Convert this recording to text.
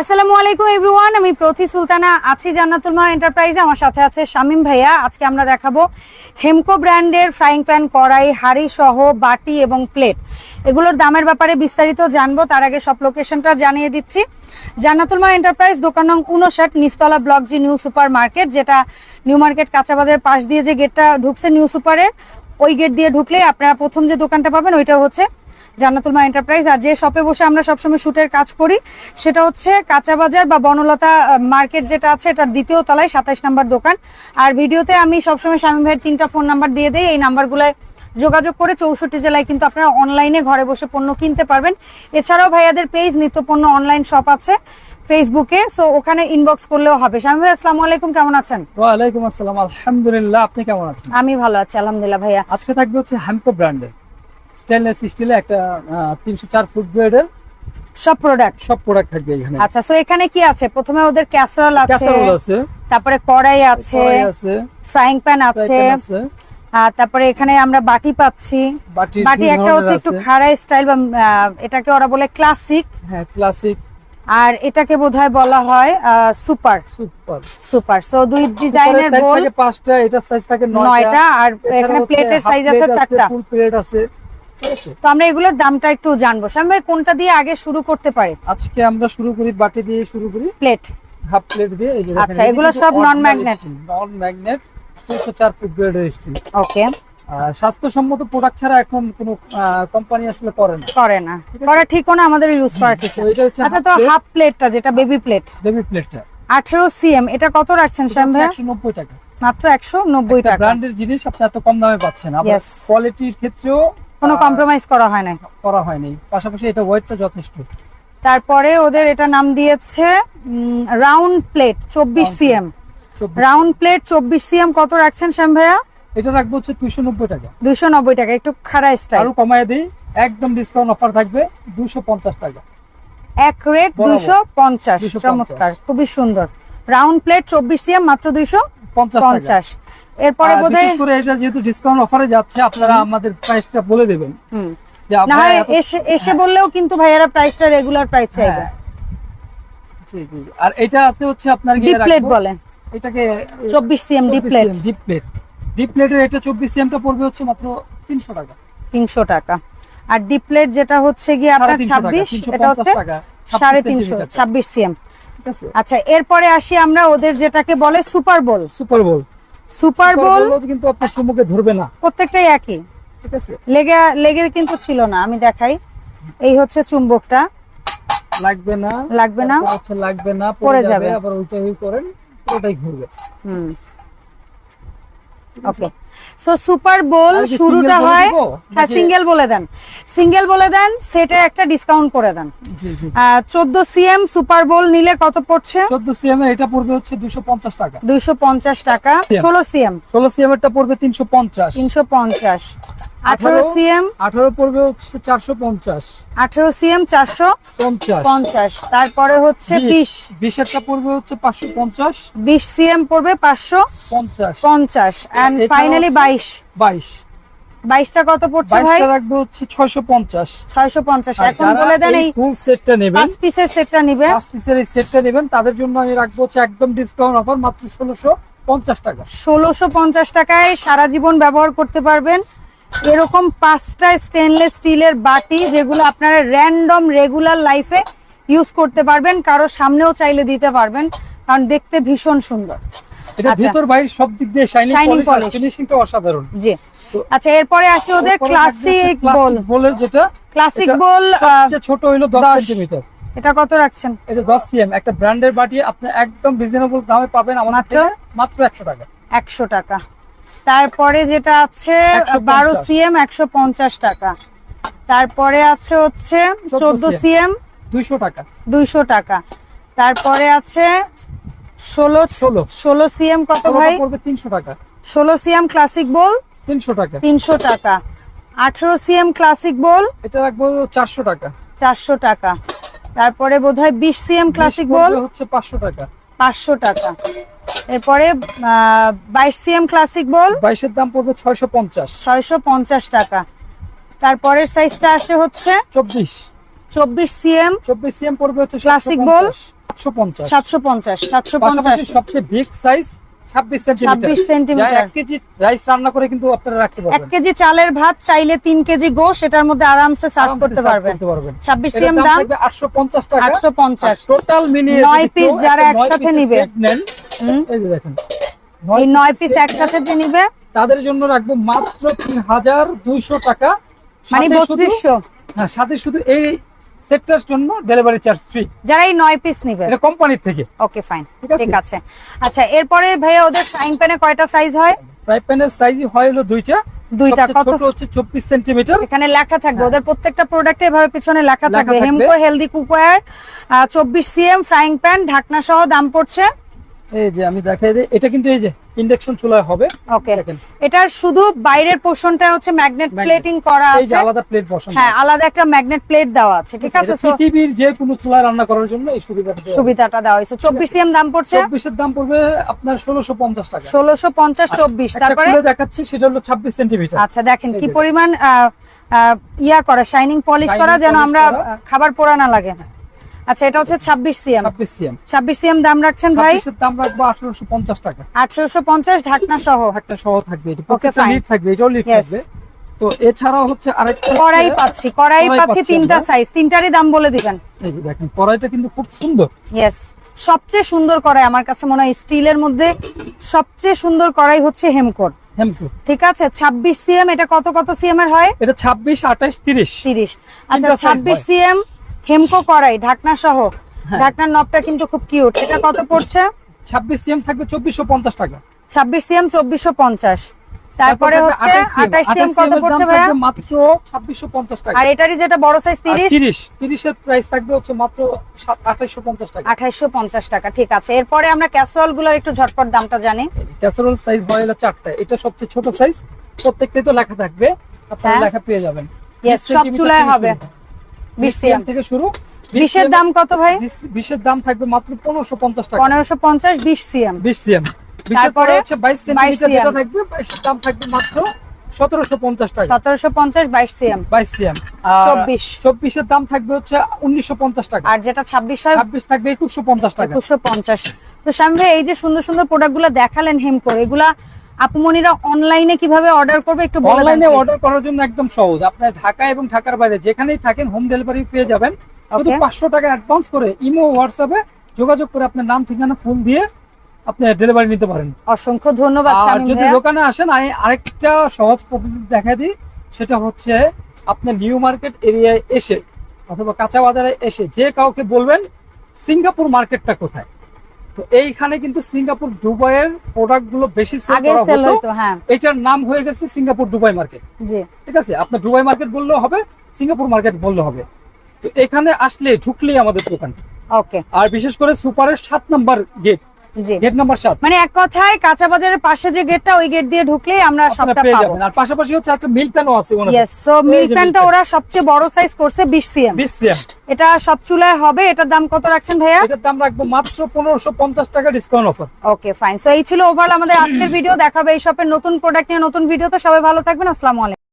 আসসালামু আলাইকুম এভরিওয়ান আমি প্রতি সুলতানা, আছি জান্নাতুল মা এন্টারপ্রাইজে। আমার সাথে আছে শামিম ভাইয়া। আজকে আমরা দেখাবো হেমকো ব্র্যান্ডের ফ্রাইং প্যান কড়াই, হাঁড়ি সহ বাটি এবং প্লেট এগুলোর দামের ব্যাপারে বিস্তারিত জানব। তার আগে সব লোকেশনটা জানিয়ে দিচ্ছি। জান্নাতুল মা এন্টারপ্রাইজ, দোকান নং উনষাট নিস্তলা block G, new super market, যেটা নিউ মার্কেট কাঁচাবাজারের পাশ দিয়ে যে গেটটা ঢুকছে নিউ সুপারের ওই গেট দিয়ে ঢুকলে আপনারা প্রথম যে দোকানটা পাবেন, ওইটা হচ্ছে জান্নাতুল মা এন্টারপ্রাইজ। আর যে শপে বসে আমরা সবসময় শুটের কাজ করি সেটা হচ্ছে কাঁচা বাজার বা বনলতা মার্কেট যেটা আছে এটার দ্বিতীয় তলায় সাতাইশ নাম্বার দোকান। আর ভিডিওতে আমি সবসময় স্বামী ভাইয়ের তিনটা ফোন নাম্বার দিয়ে দিই। এই নাম্বারগুলোয় যোগাযোগ করে চৌষট্টি জেলায় কিন্তু আপনারা অনলাইনে ঘরে বসে পণ্য কিনতে পারবেন। এছাড়াও ভাইয়াদের পেজ নিত্যপণ্য অনলাইন শপ আছে ফেসবুকে সো ওখানে ইনবক্স করলেও হবে। স্বামী ভাই আসসালামু আলাইকুম কেমন আছেন? ওয়ালাইকুম আসসালাম আলহামদুলিল্লাহ আপনি কেমন আছেন? আমি ভালো আছি আলহামদুলিল্লাহ ভাইয়া। আজকে থাকবে হচ্ছে হ্যাম্পো ব্র্যান্ডের স্টেনলেস স্টিলে একটা তিনশো চার ফুট গ্রেডের সব প্রোডাক্ট সব প্রোডাক্ট থাকবে এখানে। আচ্ছা সো এখানে কি আছে? প্রথমে ওদের ক্যাসারোল আছে ক্যাসারোল আছে। তারপরে কড়াই আছে আছে। ফ্রাইং প্যান আছে তারপরে এখানে আমরা বাটি পাচ্ছি। বাটি একটা হচ্ছে একটু খাড়া স্টাইল বা এটাকে ওরা বলে ক্লাসিক হ্যাঁ ক্লাসিক আর এটাকে বোধহয় বলা হয় সুপার সুপার সুপার সো দুই ডিজাইনের বোল থাকে পাঁচটা এটা সাইজ থাকে নয়টা। নয়টা আর এখানে প্লেটের সাইজ আছে চারটা। ফুল প্লেট আছে। তো আমরা এগুলোর দামটা একটু জানব। ভাই কোনটা দিয়ে আগে শুরু করতে পারি? আজকে আমরা শুরু করি বাটি দিয়ে শুরু করি। প্লেট। হাফ প্লেট দিয়ে এই যে আচ্ছা, এগুলো সব 304 ফুট গ্রেডের স্টিল ওকে। স্বাস্থ্যসম্মত প্রোডাক্ট ছাড়া এখন কোনো কোম্পানি আসলে করে না। করে না। করা ঠিকও না আমাদের ইউজ করা ঠিক না। আচ্ছা তো হাফ প্লেটটা যেটা বেবি প্লেট বেবি প্লেটটা আঠেরো সিএম এটা কত রাখছেন শ্যাম একশো নব্বই টাকা। মাত্র একশো নব্বই টাকা। ব্র্যান্ডের জিনিস আপনি এত কম দামে পাচ্ছেন। আবার. কোয়ালিটির ক্ষেত্রেও কোনো কম্প্রোমাইজ করা হয় না করা হয়নি পাশাপাশি এটা ওয়েটটা যথেষ্ট। তারপরে ওদের এটা নাম দিয়েছে রাউন্ড প্লেট চব্বিশ সিএম রাউন্ড প্লেট চব্বিশ। সিএম কত রাখছেন শ্যাম ভাইয়া? এটা রাখব হচ্ছে দুইশো নব্বই টাকা। দুইশো নব্বই টাকা একটু খাড়া স্টাইল আরও কমায় দিই একদম ডিসকাউন্ট অফার থাকবে দুশো পঞ্চাশ টাকা। এক রেট। দুইশো পঞ্চাশ 250 চমৎকার খুবই সুন্দর। রাউন্ড প্লেট চব্বিশ সিএম মাত্র দুইশো পঞ্চাশ টাকা। পঞ্চাশ। এরপরে আর বোধহয় বিশেষ করে এটা যেহেতু ডিসকাউন্ট অফারে যাচ্ছে আপনারা আমাদের প্রাইসটা বলে দেবেন। না হয় এসে এসে বললেও কিন্তু ভাইয়ারা প্রাইসটা রেগুলার প্রাইস চাইবে। হ্যাঁ। আর এটা আছে হচ্ছে আপনার ডিপ প্লেট বলে। এটাকে চব্বিশ CM deep plate deep plate deep প্লেটের এটা চব্বিশ সিএমটা পড়বে হচ্ছে মাত্র তিনশো টাকা। তিনশো টাকা। আর ডিপ প্লেট যেটা হচ্ছে গিয়ে আপনার সাড়ে তিনশো টাকা, ছাব্বিশ এটা হচ্ছে টাকা, সাড়ে 26 তিনশো সেন্টিমিটার। ছাব্বিশ সিএম আছে। আচ্ছা এরপরে আসি আমরা ওদের যেটাকে বলে super bowl super bowl super bowl কিন্তু আপনার চুমুকে ধরবে না। প্রত্যেকটাই একই। ঠিক আছে। লেগে লেগে কিন্তু ছিল না আমি দেখাই। এই হচ্ছে চুম্বকটা। লাগবে না। লাগবে না? হচ্ছে লাগবে না পড়ে যাবে। আবার ওইটা ওই করেন ওটাই ঘুরবে। হুম। ওকে। সো সুপার বোল শুরুটা হয় হ্যাঁ সিঙ্গেল বলে দেন। সিঙ্গেল বলে দেন সেটা একটা ডিসকাউন্ট করে দেন। চোদ্দ সিএম সুপার বোল নিলে কত পড়ছে? চোদ্দ সিএম এটা পড়বে হচ্ছে দুশো পঞ্চাশ টাকা। দুইশো পঞ্চাশ টাকা। ষোলো সিএম ষোলো সিএম এরটা পড়বে তিনশো পঞ্চাশ। তিনশো পঞ্চাশ। আঠারো সিএম আঠারো পড়বে হচ্ছে চারশো পঞ্চাশ। আঠারো সিএম চারশো পঞ্চাশ। পঞ্চাশ। তারপরে হচ্ছে বিশ। বিশেরটা পড়বে হচ্ছে পাঁচশো পঞ্চাশ। বিশ সিএম পড়বে পাঁচশো পঞ্চাশ। পঞ্চাশ। অ্যান্ড ফাইনালি হচ্ছে- বাইশ। বাইশ। বাইশটা কত পড়ছে ভাই? বাইশটা রাখবে হচ্ছে ছয়শো পঞ্চাশ। ছয়শো পঞ্চাশ। আর এখন বলে দেন এই ফুল সেটটা নেবেন পাঁচ পিসের সেটটা নিবে। পাঁচ পিসের এই সেটটা নেবেন তাদের জন্য আমি রাখব হচ্ছে একদম ডিসকাউন্ট অফার মাত্র ষোলোশো পঞ্চাশ টাকা। ষোলোশো পঞ্চাশ টাকায় সারা জীবন ব্যবহার করতে পারবেন। এরকম পাঁচটা স্টেনলেস স্টিলের বাটি যেগুলো আপনারা র্যান্ডম রেগুলার লাইফে ইউজ করতে পারবেন কারও সামনেও চাইলে দিতে পারবেন কারণ দেখতে ভীষণ সুন্দর। এটা আচ্ছা। ভেতর বাইরে সব দিক দিয়ে শাইনিং পলিশ ফিনিশিংটা অসাধারণ। জি। আচ্ছা এরপরে আসি ওদের ক্লাসিক বোল বোলের যেটা ক্লাসিক বোল সবচেয়ে ছোট দশ দশ। সেন্টিমিটার এটা কত রাখছেন? এটা দশ সিএম একটা ব্র্যান্ডের বাটি আপনি একদম রিজনেবল দামে পাবেন আমাদের মাত্র? থেকে মাত্র একশো টাকা। একশো টাকা। তারপরে যেটা আছে 150 বারো সিএম একশো পঞ্চাশ টাকা। তারপরে আছে হচ্ছে চোদ্দ 14 সিএম দুইশো টাকা। দুইশো টাকা। তারপরে আছে ষোলো ষোলো। ষোলো সিএম কত ভাই? তিনশো টাকা। ষোলো সিএম ক্লাসিক বোল? তিনশো টাকা। তিনশো টাকা। আঠেরো সিএম ক্লাসিক বোল? এটা রাখব চারশো টাকা। চারশো টাকা। তারপরে বোধহয় বিশ সিএম ক্লাসিক বোল? হচ্ছে পাঁচশো টাকা। পাঁচশো টাকা। এরপরে বাইশ সিএম ক্লাসিক বোল? বাইশের দাম পড়বে ছয়শো পঞ্চাশ। ছয়শো পঞ্চাশ টাকা। তারপরের সাইজটা আসে হচ্ছে? চব্বিশ। চব্বিশ সিএম? চব্বিশ সিএম পড়বে হচ্ছে Classic 750 bowl? সাতশো পঞ্চাশ। সাতশো পঞ্চাশ সাতশো পঞ্চাশ। পাশাপাশি সবচেয়ে বিগ সাইজ সেন্টিমিটার 26 সেন্টিমিটার। এক কেজি রাইস রান্না করে কিন্তু আপনারা রাখতে এক পারবেন। কেজি চালের ভাত চাইলে কেজি গোশ এটার মধ্যে আরামসে সার্ভ করতে পারবেন। করতে পারবেন। ছাব্বিশ এটার সিএম দাম দাম 850 টাকা। আটশো পঞ্চাশ। টোটাল মিলিয়ে নয় যদি যারা একসাথে piece-এর নিবে। set নেন এই যে দেখেন। এই নয় পিস একসাথে যে নিবে। তাদের জন্য রাখব মাত্র তিন হাজার দুইশো টাকা। মানে বত্রিশশো। হ্যাঁ সাথে শুধু এই সেটটার জন্য ডেলিভারি চার্জ ফ্রি যারা এই 9 পিস নেবে। এটা থেকে। ওকে ফাইন ঠিক আছে? আচ্ছা এরপরে ভাইয়া ওদের ফ্রাইং প্যানে কয়টা সাইজ হয়? ফ্রাই প্যানের সাইজই হয় হলো দুইটা। দুইটা। কত? হচ্ছে চব্বিশ সেন্টিমিটার এখানে লেখা থাকবে। ওদের প্রত্যেকটা প্রোডাক্টে এভাবে পিছনে লেখা থাকবে। হেমকো হেলদি কুকওয়্যার চব্বিশ সিএম ফ্রাইং প্যান ঢাকনা সহ দাম পড়ছে এই যে আমি দেখাই দিই এটা কিন্তু এই যে ইন্ডাকশন চুলায় হবে। ওকে। দেখেন। এটার শুধু বাইরের পোর্শনটা হচ্ছে ম্যাগনেট প্লেটিং করা এই যে আলাদা প্লেট বসানো হ্যাঁ আলাদা একটা ম্যাগনেট প্লেট দেওয়া আছে ঠিক আছে? এটা পৃথিবীর যে কোনো চুলায় রান্না করার জন্য এই সুবিধাটা। সুবিধাটা দেওয়া হয়েছে। চব্বিশ সিএম দাম পড়ছে? চব্বিশের দাম পড়বে আপনার ষোলোশো পঞ্চাশ টাকা। ষোলোশো পঞ্চাশ চব্বিশ। একটা তারপরে দেখাচ্ছি সেটা হলো ছাব্বিশ সেন্টিমিটার। আচ্ছা দেখেন কি পরিমাণ ইয়া করা শাইনিং পলিশ করা যেন আমরা খাবার পোড়া না লাগে। আচ্ছা এটা হচ্ছে ছাব্বিশ সিএম। ছাব্বিশ সিএম। ছাব্বিশ সিএম দাম রাখছেন ভাই? ছাব্বিশের দাম রাখব আঠারোশো পঞ্চাশ টাকা। আঠারোশো পঞ্চাশ ঢাকনা সহ। একটা সহ থাকবে এটা প্রত্যেকটা লিড থাকবে এটাও লিড থাকবে। তো এছাড়াও হচ্ছে আরেকটা কড়াই পাচ্ছি কড়াই পাচ্ছি তিনটা সাইজ তিনটারই দাম বলে দিবেন। এই যে দেখেন কড়াইটা কিন্তু খুব সুন্দর। সবচেয়ে সুন্দর কড়াই আমার কাছে মনে হয় স্টিলের মধ্যে সবচেয়ে সুন্দর কড়াই হচ্ছে হেমকোর হেমকু ঠিক আছে? ছাব্বিশ সিএম এটা কত কত সিএম এর হয়? এটা ছাব্বিশ আঠাশ তিরিশ। তিরিশ। আচ্ছা তিনটা size ছাব্বিশ হয়। সিএম হেমকো কড়াই ঢাকনা সহ। হ্যাঁ। ঢাকনার নবটা কিন্তু খুব কিউট এটা কত পড়ছে? ছাব্বিশ সিএম থাকবে চব্বিশশো পঞ্চাশ টাকা। ছাব্বিশ সিএম চব্বিশশো পঞ্চাশ। তারপরে হচ্ছে 28 আঠাশ সিএম কত পড়ছে ভাইয়া? মাত্র ছাব্বিশশো পঞ্চাশ টাকা। আর এটারই যেটা বড় সাইজ তিরিশ? তিরিশ। তিরিশের প্রাইস থাকবে হচ্ছে মাত্র আঠাইশো পঞ্চাশ টাকা। আঠাইশো পঞ্চাশ টাকা ঠিক আছে। এরপরে আমরা ক্যাসোয়ালগুলোর একটু ঝটপট দামটা জানি। ক্যাসারোল সাইজ হয় হলো চারটা। এটা সবচেয়ে ছোট সাইজ প্রত্যেকটাই তো লেখা থাকবে। আপনারা হ্যাঁ। লেখা পেয়ে যাবেন। Yes, 20 সব চুলায় হবে। শুরু। 20 20 থেকে শুরু। বিশের দাম কত ভাই? বিশের দাম থাকবে মাত্র পনেরোশো পঞ্চাশ টাকা। পনেরোশো পঞ্চাশ বিশ সিএম বিশ সিএম তারপরে হচ্ছে বাইশ সেন্টিমিটার যেটা থাকবে বাইশের দাম থাকবে মাত্র টাকা। সতেরোশো পঞ্চাশ বাইশ সিএম বাইশ সিএম 24 চব্বিশের দাম থাকবে হচ্ছে উনিশশো পঞ্চাশ টাকা। আর যেটা হয় থাকবে একুশশো পঞ্চাশ টাকা। একুশশো পঞ্চাশ। তো স্বামী ভাই এই যে সুন্দর সুন্দর প্রোডাক্টগুলো দেখালেন হেমকোর এগুলা আপুমনিরা অনলাইনে কীভাবে অর্ডার করবে একটু বলে অনলাইনে অর্ডার করার জন্য একদম সহজ। আপনার ঢাকা এবং ঢাকার বাইরে যেখানেই থাকেন হোম ডেলিভারি পেয়ে যাবেন। শুধু Okay. পাঁচশো টাকা অ্যাডভান্স করে ইমো হোয়াটসঅ্যাপে যোগাযোগ করে আপনার নাম ঠিকানা ফোন দিয়ে আপনি ডেলিভারি নিতে পারেন। অসংখ্য ধন্যবাদ আর যদি দোকানে আসেন আমি আরেকটা সহজ পদ্ধতি দেখা দিই। সেটা হচ্ছে আপনার নিউ মার্কেট এরিয়ায় এসে অথবা কাঁচা বাজারে এসে যে কাউকে বলবেন সিঙ্গাপুর মার্কেটটা কোথায়? তো এইখানে কিন্তু সিঙ্গাপুর দুবাইয়ের প্রোডাক্টগুলো বেশি সেল করা হতো। হ্যাঁ। এটার নাম হয়ে গেছে সিঙ্গাপুর দুবাই মার্কেট জি। ঠিক আছে? আপনার দুবাই মার্কেট বললেও হবে সিঙ্গাপুর মার্কেট বললে হবে। তো এখানে আসলে ঢুকলেই আমাদের দোকান। ওকে আর বিশেষ করে সুপারের সাত নাম্বার গেট গেট নাম্বার সাত। মানে এক কথায় কাঁচা বাজারের পাশে যে গেটটা ওই গেট দিয়ে ঢুকলেই আমরা সবটা পাবো। আর পাশাপাশি হচ্ছে একটা প্যানও আছে ওনাদের। সো প্যানটা ওরা সবচেয়ে বড় সাইজ করছে বিশ সিএম বিশ সিএম এটা সব চুলায় হবে এটার দাম কত রাখছেন ভাইয়া? এটার দাম রাখব মাত্র পনেরোশো পঞ্চাশ টাকা discount offer okay fine so এই ছিল ওভারঅল আমাদের আজকের ভিডিও দেখাবে এই শপের নতুন প্রোডাক্ট নিয়ে নতুন ভিডিওতে সবাই ভালো থাকবেন আসসালামু আলাইকুম।